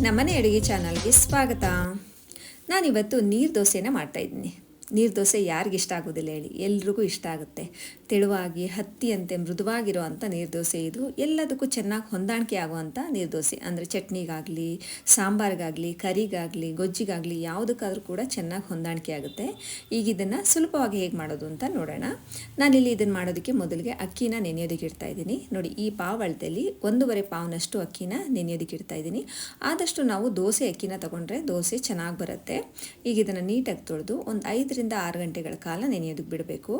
ನಮ್ಮನೆ ಅಡುಗೆ ಚಾನಲ್ಗೆ ಸ್ವಾಗತ. ನಾನಿವತ್ತು ನೀರು ದೋಸೆನ ಮಾಡ್ತಾಯಿದ್ದೀನಿ ನೀರು ದೋಸೆ ಯಾರಿಗಿಷ್ಟ ಆಗೋದಿಲ್ಲ ಹೇಳಿ. ಎಲ್ರಿಗೂ ಇಷ್ಟ ಆಗುತ್ತೆ. ತೆಳುವಾಗಿ ಹತ್ತಿಯಂತೆ ಮೃದುವಾಗಿರೋ ಅಂಥ ನೀರು ದೋಸೆ ಇದು. ಎಲ್ಲದಕ್ಕೂ ಚೆನ್ನಾಗಿ ಹೊಂದಾಣಿಕೆ ಆಗುವಂಥ ನೀರು ದೋಸೆ. ಅಂದರೆ ಚಟ್ನಿಗಾಗಲಿ, ಸಾಂಬಾರಿಗಾಗಲಿ, ಕರಿಗಾಗಲಿ, ಗೊಜ್ಜಿಗಾಗಲಿ ಯಾವುದಕ್ಕಾದರೂ ಕೂಡ ಚೆನ್ನಾಗಿ ಹೊಂದಾಣಿಕೆ ಆಗುತ್ತೆ. ಈಗ ಇದನ್ನು ಸುಲಭವಾಗಿ ಹೇಗೆ ಮಾಡೋದು ಅಂತ ನೋಡೋಣ. ನಾನಿಲ್ಲಿ ಇದನ್ನು ಮಾಡೋದಕ್ಕೆ ಮೊದಲಿಗೆ ಅಕ್ಕಿನ ನೆನೆಯೋದಕ್ಕೆ ಇಡ್ತಾ ಇದ್ದೀನಿ. ನೋಡಿ, ಈ ಪಾವ್ ಅಳತೆಯಲ್ಲಿ ಒಂದೂವರೆ ಪಾವ್ನಷ್ಟು ಅಕ್ಕಿನ ನೆನೆಯೋದಕ್ಕೆ ಇಡ್ತಾ ಇದ್ದೀನಿ. ಆದಷ್ಟು ನಾವು ದೋಸೆ ಅಕ್ಕಿನ ತಗೊಂಡ್ರೆ ದೋಸೆ ಚೆನ್ನಾಗಿ ಬರುತ್ತೆ. ಈಗ ಇದನ್ನು ನೀಟಾಗಿ ತೊಳೆದು ಒಂದು ಐದರಿಂದ ಆರು ಗಂಟೆಗಳ ಕಾಲ ನೆನೆಯೋದಕ್ಕೆ ಬಿಡಬೇಕು.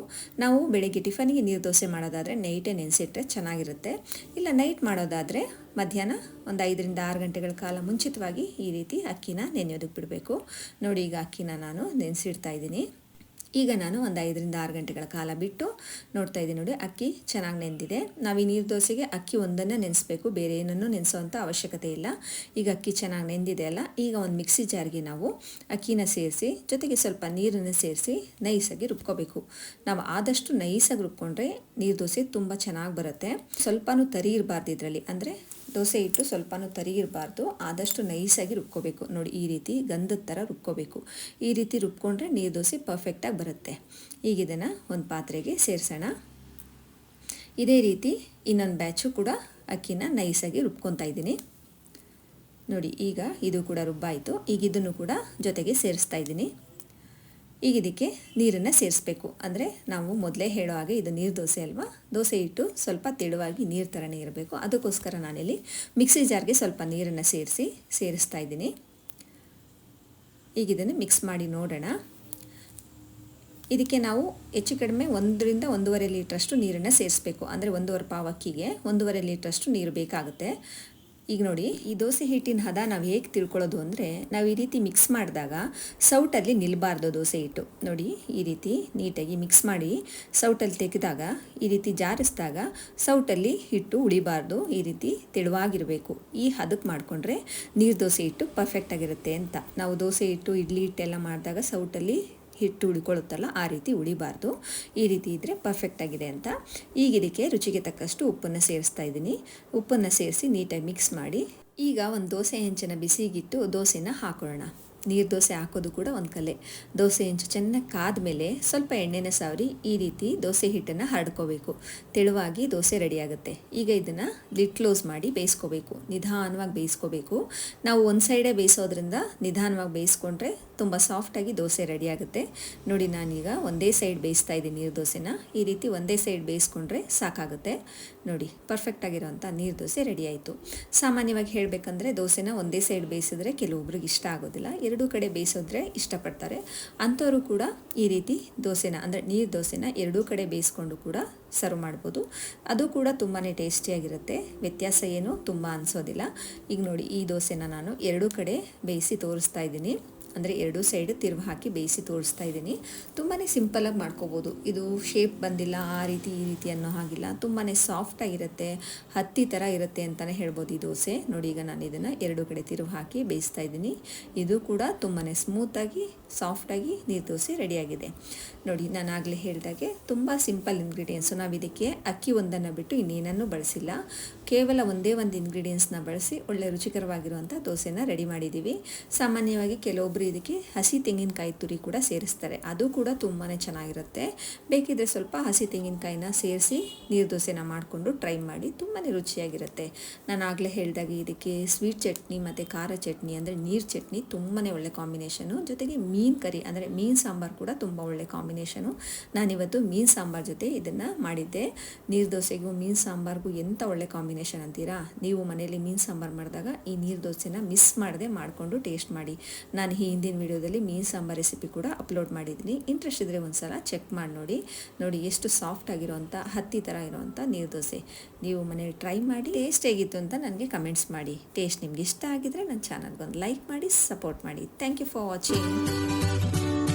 ನಾವು ಬೆಳಗ್ಗೆ ಟಿಫನಿಗೆ ನೀರು ದೋಸೆ ಮಾಡೋದಾದರೆ ನೈಟೇ ನೆನೆಸಿಟ್ರೆ ಚೆನ್ನಾಗಿರುತ್ತೆ. ಇಲ್ಲ ನೈಟ್ ಮಾಡೋದಾದರೆ ಮಧ್ಯಾಹ್ನ ಒಂದು ಐದರಿಂದ ಆರು ಗಂಟೆಗಳ ಕಾಲ ಮುಂಚಿತವಾಗಿ ಈ ರೀತಿ ಅಕ್ಕಿನ ನೆನೆಯೋದಕ್ಕೆ ಬಿಡಬೇಕು. ನೋಡಿ ಈಗ ಅಕ್ಕಿನ ನಾನು ನೆನೆಸಿಡ್ತಾ ಇದ್ದೀನಿ. ಈಗ ನಾನು ಒಂದು ಐದರಿಂದ ಆರು ಗಂಟೆಗಳ ಕಾಲ ಬಿಟ್ಟು ನೋಡ್ತಾ ಇದ್ದೀನಿ ನೋಡಿ, ಅಕ್ಕಿ ಚೆನ್ನಾಗಿ ನೆಂದಿದೆ. ನಾವು ಈ ನೀರು ದೋಸೆಗೆ ಅಕ್ಕಿ ಒಂದನ್ನು ನೆನೆಸ್ಬೇಕು, ಬೇರೆ ಏನನ್ನು ನೆನೆಸೋವಂಥ ಅವಶ್ಯಕತೆ ಇಲ್ಲ. ಈಗ ಅಕ್ಕಿ ಚೆನ್ನಾಗಿ ನೆಂದಿದೆ ಅಲ್ಲ, ಈಗ ಒಂದು ಮಿಕ್ಸಿ ಜಾರ್ಗೆ ನಾವು ಅಕ್ಕಿನ ಸೇರಿಸಿ, ಜೊತೆಗೆ ಸ್ವಲ್ಪ ನೀರನ್ನು ಸೇರಿಸಿ ನೈಸಾಗಿ ರುಬ್ಕೋಬೇಕು. ನಾವು ಆದಷ್ಟು ನೈಸಾಗಿ ರುಬ್ಕೊಂಡ್ರೆ ನೀರು ದೋಸೆ ತುಂಬ ಚೆನ್ನಾಗಿ ಬರುತ್ತೆ. ಸ್ವಲ್ಪನೂ ತರಿ ಇರಬಾರ್ದು ಇದರಲ್ಲಿ. ಅಂದರೆ ದೋಸೆ ಇಟ್ಟು ಸ್ವಲ್ಪನೂ ತರಿಗಿರಬಾರ್ದು, ಆದಷ್ಟು ನೈಸಾಗಿ ರುಬ್ಕೋಬೇಕು. ನೋಡಿ, ಈ ರೀತಿ ಗಂಧದ ಥರ ರುಬ್ಕೋಬೇಕು. ಈ ರೀತಿ ರುಬ್ಕೊಂಡ್ರೆ ನೀರು ದೋಸೆ ಪರ್ಫೆಕ್ಟಾಗಿ ಬರುತ್ತೆ. ಈಗ ಇದನ್ನು ಒಂದು ಪಾತ್ರೆಗೆ ಸೇರಿಸೋಣ. ಇದೇ ರೀತಿ ಇನ್ನೊಂದು ಬ್ಯಾಚು ಕೂಡ ಅಕ್ಕಿನ ನೈಸಾಗಿ ರುಬ್ಕೊತಾ ಇದ್ದೀನಿ. ನೋಡಿ, ಈಗ ಇದು ಕೂಡ ರುಬ್ಬಾಯಿತು. ಈಗ ಇದನ್ನು ಕೂಡ ಜೊತೆಗೆ ಸೇರಿಸ್ತಾ ಇದ್ದೀನಿ. ಈಗ ಇದಕ್ಕೆ ನೀರನ್ನು ಸೇರಿಸ್ಬೇಕು. ಅಂದರೆ ನಾವು ಮೊದಲೇ ಹೇಳೋ ಹಾಗೆ ಇದು ನೀರು ದೋಸೆ ಅಲ್ವಾ? ದೋಸೆ ಇಟ್ಟು ಸ್ವಲ್ಪ ತೆಳುವಾಗಿ ನೀರು ಥರನೇ ಇರಬೇಕು. ಅದಕ್ಕೋಸ್ಕರ ನಾನಿಲ್ಲಿ ಮಿಕ್ಸಿ ಜಾರ್ಗೆ ಸ್ವಲ್ಪ ನೀರನ್ನು ಸೇರಿಸಿ ಸೇರಿಸ್ತಾ ಇದ್ದೀನಿ. ಈಗ ಇದನ್ನು ಮಿಕ್ಸ್ ಮಾಡಿ ನೋಡೋಣ. ಇದಕ್ಕೆ ನಾವು ಹೆಚ್ಚು ಕಡಿಮೆ ಒಂದರಿಂದ ಒಂದೂವರೆ ಲೀಟ್ರಷ್ಟು ನೀರನ್ನು ಸೇರಿಸ್ಬೇಕು. ಅಂದರೆ ಒಂದೂವರೆ ಪಾವಕ್ಕಿಗೆ ಒಂದೂವರೆ ಲೀಟ್ರಷ್ಟು ನೀರು ಬೇಕಾಗುತ್ತೆ. ಈಗ ನೋಡಿ, ಈ ದೋಸೆ ಹಿಟ್ಟಿನ ಹದ ನಾವು ಹೇಗೆ ತಿಳ್ಕೊಳ್ಳೋದು ಅಂದರೆ, ನಾವು ಈ ರೀತಿ ಮಿಕ್ಸ್ ಮಾಡಿದಾಗ ಸೌಟಲ್ಲಿ ನಿಲ್ಬಾರ್ದು ದೋಸೆ ಹಿಟ್ಟು. ನೋಡಿ, ಈ ರೀತಿ ನೀಟಾಗಿ ಮಿಕ್ಸ್ ಮಾಡಿ ಸೌಟಲ್ಲಿ ತೆಗೆದಾಗ, ಈ ರೀತಿ ಜಾರಿಸಿದಾಗ ಸೌಟಲ್ಲಿ ಹಿಟ್ಟು ಉಳಿಬಾರ್ದು, ಈ ರೀತಿ ತೆಳುವಾಗಿರಬೇಕು. ಈ ಹದಕ್ಕೆ ಮಾಡಿಕೊಂಡ್ರೆ ನೀರು ದೋಸೆ ಹಿಟ್ಟು ಪರ್ಫೆಕ್ಟಾಗಿರುತ್ತೆ ಅಂತ. ನಾವು ದೋಸೆ ಹಿಟ್ಟು, ಇಡ್ಲಿ ಹಿಟ್ಟೆಲ್ಲ ಮಾಡಿದಾಗ ಸೌಟಲ್ಲಿ ಹಿಟ್ಟು ಉಳ್ಕೊಳ್ಳುತ್ತಲ್ಲ ಆ ರೀತಿ ಉಳಿಬಾರ್ದು. ಈ ರೀತಿ ಇದ್ದರೆ ಪರ್ಫೆಕ್ಟಾಗಿದೆ ಅಂತ. ಈಗ ಇದಕ್ಕೆ ರುಚಿಗೆ ತಕ್ಕಷ್ಟು ಉಪ್ಪನ್ನು ಸೇರಿಸ್ತಾ ಇದ್ದೀನಿ. ಉಪ್ಪನ್ನು ಸೇರಿಸಿ ನೀಟಾಗಿ ಮಿಕ್ಸ್ ಮಾಡಿ. ಈಗ ಒಂದು ದೋಸೆ ಹೆಂಚನ್ನು ಬಿಸಿಗಿಟ್ಟು ದೋಸೆನ ಹಾಕೊಳ್ಳೋಣ. ನೀರು ದೋಸೆ ಹಾಕೋದು ಕೂಡ ಒಂದು ಕಲೆ. ದೋಸೆ ಹೆಂಚು ಚೆನ್ನಾಗಿ ಕಾದ ಮೇಲೆ ಸ್ವಲ್ಪ ಎಣ್ಣೆನ ಸಾವರಿ ಈ ರೀತಿ ದೋಸೆ ಹಿಟ್ಟನ್ನು ಹರಡ್ಕೋಬೇಕು. ತೆಳುವಾಗಿ ದೋಸೆ ರೆಡಿಯಾಗುತ್ತೆ ಈಗ ಇದನ್ನು ಲಿಡ್ ಕ್ಲೋಸ್ ಮಾಡಿ ಬೇಯಿಸ್ಕೋಬೇಕು. ನಿಧಾನವಾಗಿ ಬೇಯಿಸ್ಕೋಬೇಕು. ನಾವು ಒಂದು ಸೈಡೇ ಬೇಯಿಸೋದ್ರಿಂದ ನಿಧಾನವಾಗಿ ಬೇಯಿಸ್ಕೊಂಡ್ರೆ ತುಂಬ ಸಾಫ್ಟಾಗಿ ದೋಸೆ ರೆಡಿಯಾಗುತ್ತೆ ನೋಡಿ ನಾನೀಗ ಒಂದೇ ಸೈಡ್ ಬೇಯಿಸ್ತಾ ಇದ್ದೀನಿ ನೀರು ದೋಸೆನ. ಈ ರೀತಿ ಒಂದೇ ಸೈಡ್ ಬೇಯಿಸ್ಕೊಂಡ್ರೆ ಸಾಕಾಗುತ್ತೆ. ನೋಡಿ ಪರ್ಫೆಕ್ಟಾಗಿರೋಂಥ ನೀರು ದೋಸೆ ರೆಡಿ ಆಯಿತು. ಸಾಮಾನ್ಯವಾಗಿ ಹೇಳಬೇಕಂದ್ರೆ ದೋಸೆನ ಒಂದೇ ಸೈಡ್ ಬೇಯಿಸಿದ್ರೆ ಕೆಲವೊಬ್ರಿಗೆ ಇಷ್ಟ ಆಗೋದಿಲ್ಲ. ಎರಡೂ ಕಡೆ ಬೇಯಿಸಿದ್ರೆ ಇಷ್ಟಪಡ್ತಾರೆ. ಅಂಥವರು ಕೂಡ ಈ ರೀತಿ ದೋಸೆನ, ಅಂದರೆ ನೀರು ದೋಸೆನ ಎರಡೂ ಕಡೆ ಬೇಯಿಸ್ಕೊಂಡು ಕೂಡ ಸರ್ವ್ ಮಾಡ್ಬೋದು. ಅದು ಕೂಡ ತುಂಬಾ ಟೇಸ್ಟಿಯಾಗಿರುತ್ತೆ ವ್ಯತ್ಯಾಸ ಏನು? ತುಂಬ ಅನಿಸೋದಿಲ್ಲ. ಈಗ ನೋಡಿ, ಈ ದೋಸೆನ ನಾನು ಎರಡೂ ಕಡೆ ಬೇಯಿಸಿ ತೋರಿಸ್ತಾ ಇದ್ದೀನಿ. ಅಂದರೆ ಎರಡೂ ಸೈಡ್ ತಿರುವು ಹಾಕಿ ಬೇಯಿಸಿ ತೋರಿಸ್ತಾ ಇದ್ದೀನಿ. ತುಂಬಾ ಸಿಂಪಲಾಗಿ ಮಾಡ್ಕೋಬೋದು. ಇದು ಶೇಪ್ ಬಂದಿಲ್ಲ, ಆ ರೀತಿ, ಈ ರೀತಿ ಅನ್ನೋ ಹಾಗಿಲ್ಲ. ತುಂಬಾ ಸಾಫ್ಟಾಗಿರುತ್ತೆ ಹತ್ತಿ ಥರ ಇರುತ್ತೆ ಅಂತಲೇ ಹೇಳ್ಬೋದು ಈ ದೋಸೆ. ನೋಡಿ ಈಗ ನಾನು ಇದನ್ನು ಎರಡು ಕಡೆ ತಿರುವು ಹಾಕಿ ಬೇಯಿಸ್ತಾ ಇದ್ದೀನಿ. ಇದು ಕೂಡ ತುಂಬಾ ಸ್ಮೂತಾಗಿ ಸಾಫ್ಟಾಗಿ ನೀರು ದೋಸೆ ರೆಡಿಯಾಗಿದೆ ನೋಡಿ, ನಾನು ಆಗಲೇ ಹೇಳಿದಾಗೆ ತುಂಬ ಸಿಂಪಲ್ ಇಂಗ್ರೀಡಿಯೆಂಟ್ಸು ನಾವು ಇದಕ್ಕೆ ಅಕ್ಕಿ ಒಂದನ್ನು ಬಿಟ್ಟು ಇನ್ನೇನನ್ನು ಬಳಸಿಲ್ಲ. ಕೇವಲ ಒಂದೇ ಒಂದು ಇಂಗ್ರೀಡಿಯೆಂಟ್ಸ್ನ ಬಳಸಿ ಒಳ್ಳೆ ರುಚಿಕರವಾಗಿರುವಂಥ ದೋಸೆನ ರೆಡಿ ಮಾಡಿದ್ದೀವಿ ಸಾಮಾನ್ಯವಾಗಿ ಕೆಲವೊಬ್ಬರು ಇದಕ್ಕೆ ಹಸಿ ತೆಂಗಿನಕಾಯಿ ತುರಿ ಕೂಡ ಸೇರಿಸ್ತಾರೆ. ಅದು ಕೂಡ ತುಂಬಾ ಚೆನ್ನಾಗಿರುತ್ತೆ. ಬೇಕಿದ್ರೆ ಸ್ವಲ್ಪ ಹಸಿ ತೆಂಗಿನಕಾಯಿನ ಸೇರಿಸಿ ನೀರು ದೋಸೆನ ಮಾಡಿಕೊಂಡು ಟ್ರೈ ಮಾಡಿ ತುಂಬಾ ರುಚಿಯಾಗಿರುತ್ತೆ. ನಾನು ಆಗಲೇ ಹೇಳಿದಾಗ ಇದಕ್ಕೆ ಸ್ವೀಟ್ ಚಟ್ನಿ ಮತ್ತು ಖಾರ ಚಟ್ನಿ ಅಂದರೆ ನೀರು ಚಟ್ನಿ ತುಂಬಾ ಒಳ್ಳೆ ಕಾಂಬಿನೇಷನು. ಜೊತೆಗೆ ಮೀನು ಕರಿ ಅಂದರೆ ಮೀನು ಸಾಂಬಾರು ಕೂಡ ತುಂಬ ಒಳ್ಳೆ ಕಾಂಬಿನೇಷನು. ನಾನಿವತ್ತು ಮೀನು ಸಾಂಬಾರು ಜೊತೆ ಇದನ್ನು ಮಾಡಿದ್ದೆ. ನೀರು ದೋಸೆಗೂ ಮೀನು ಸಾಂಬಾರ್ಗೂ ಎಂಥ ಒಳ್ಳೆ ಕಾಂಬಿನೇಷನ್ ಅಂತೀರಾ? ನೀವು ಮನೆಯಲ್ಲಿ ಮೀನು ಸಾಂಬಾರು ಮಾಡಿದಾಗ ಈ ನೀರು ದೋಸೆನ ಮಿಸ್ ಮಾಡದೆ ಮಾಡಿಕೊಂಡು ಟೇಸ್ಟ್ ಮಾಡಿ. ನಾನು ಈ ಹಿಂದಿನ ವೀಡಿಯೋದಲ್ಲಿ ಮೀನು ಸಾಂಬಾರ್ ರೆಸಿಪಿ ಕೂಡ ಅಪ್ಲೋಡ್ ಮಾಡಿದ್ದೀನಿ. ಇಂಟ್ರೆಸ್ಟ್ ಇದ್ದರೆ ಒಂದು ಸಲ ಚೆಕ್ ಮಾಡಿ ನೋಡಿ. ನೋಡಿ ಎಷ್ಟು ಸಾಫ್ಟ್ ಆಗಿರೋಂಥ, ಹತ್ತಿ ಥರ ಇರೋವಂಥ ನೀರು ದೋಸೆ. ನೀವು ಮನೇಲಿ ಟ್ರೈ ಮಾಡಿ ಟೇಸ್ಟ್ ಹೇಗಿತ್ತು ಅಂತ ನನಗೆ ಕಮೆಂಟ್ಸ್ ಮಾಡಿ. ಟೇಸ್ಟ್ ನಿಮ್ಗೆ ಇಷ್ಟ ಆಗಿದ್ರೆ ನನ್ನ ಚಾನಲ್ಗೊಂದು ಲೈಕ್ ಮಾಡಿ ಸಪೋರ್ಟ್ ಮಾಡಿ. Thank you for watching